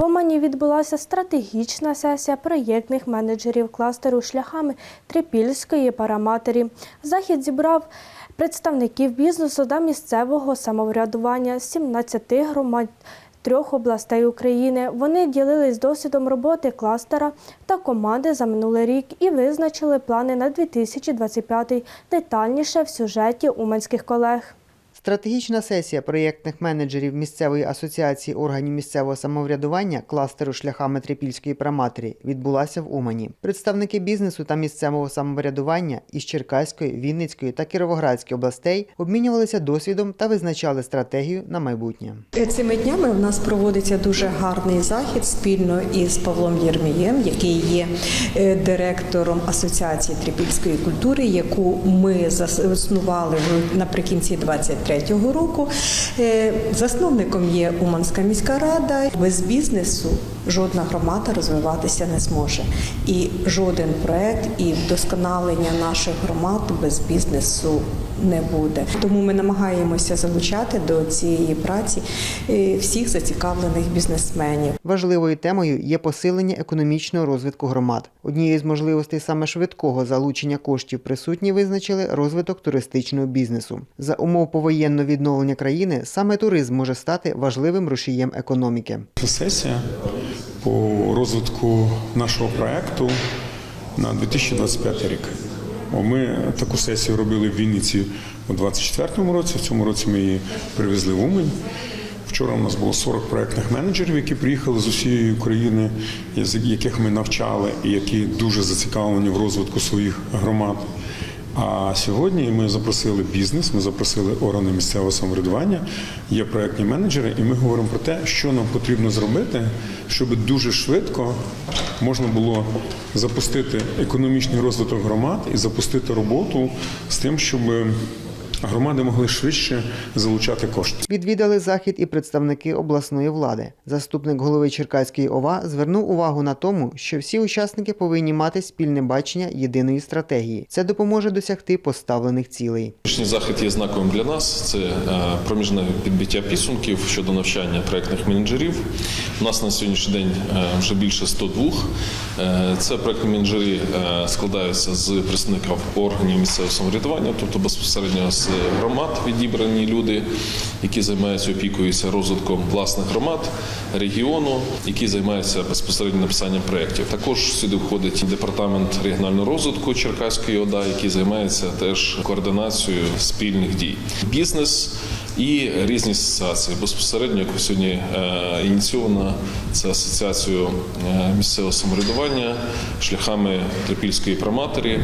В Омані відбулася стратегічна сесія проєктних менеджерів кластеру шляхами Трипільської параматері. Захід зібрав представників бізнесу та місцевого самоврядування з 17 громад трьох областей України. Вони ділились досвідом роботи кластера та команди за минулий рік і визначили плани на 2025 детальніше в сюжеті уманських колег. Стратегічна сесія проєктних менеджерів місцевої асоціації органів місцевого самоврядування кластеру шляхами Трипільської праматері відбулася в Умані. Представники бізнесу та місцевого самоврядування із Черкаської, Вінницької та Кіровоградської областей обмінювалися досвідом та визначали стратегію на майбутнє. Е, цими днями у нас проводиться дуже гарний захід спільно із Павлом Єрмієм, який є е, директором асоціації трипільської культури, яку ми заснували наприкінці 23 2023 року. Е, засновником є Уманська міська рада. Без бізнесу жодна громада розвиватися не зможе. І жоден проект і вдосконалення наших громад без бізнесу не буде. Тому ми намагаємося залучати до цієї праці е, всіх зацікавлених бізнесменів. Важливою темою є посилення економічного розвитку громад. Однією з можливостей саме швидкого залучення коштів присутні визначили розвиток туристичного бізнесу за умов повоєнного відновлення країни саме туризм може стати важливим рушієм економіки. Сесія по розвитку нашого проекту на 2025 рік. Ми таку сесію робили в Вінниці у 2024 році. В цьому році ми її привезли в Умань. Вчора у нас було 40 проектних менеджерів, які приїхали з усієї України, з яких ми навчали і які дуже зацікавлені в розвитку своїх громад. А сьогодні ми запросили бізнес, ми запросили органи місцевого самоврядування, є проектні менеджери, і ми говоримо про те, що нам потрібно зробити, щоб дуже швидко можна було запустити економічний розвиток громад і запустити роботу з тим, щоб громади могли швидше залучати кошти. Відвідали захід і представники обласної влади. Заступник голови Черкаської ОВА звернув увагу на тому, що всі учасники повинні мати спільне бачення єдиної стратегії. Це допоможе досягти поставлених цілей. Сьогоднішній захід є знаковим для нас. Це е, проміжне підбиття підсумків щодо навчання проектних менеджерів. У нас на сьогоднішній день е, вже більше 102. Е, Це проектні менеджери складаються з представників органів місцевого самоврядування, тобто безпосередньо з громад відібрані люди, які займаються опікуються розвитком власних громад, регіону, які займаються безпосередньо написанням проєктів. Також сюди входить департамент регіонального розвитку Черкаської ОДА, який займається теж координацією спільних дій. Бізнес і різні асоціації. Безпосередньо, як сьогодні е, ініційована це асоціацією е, місцевого самоврядування шляхами Трипільської проматері.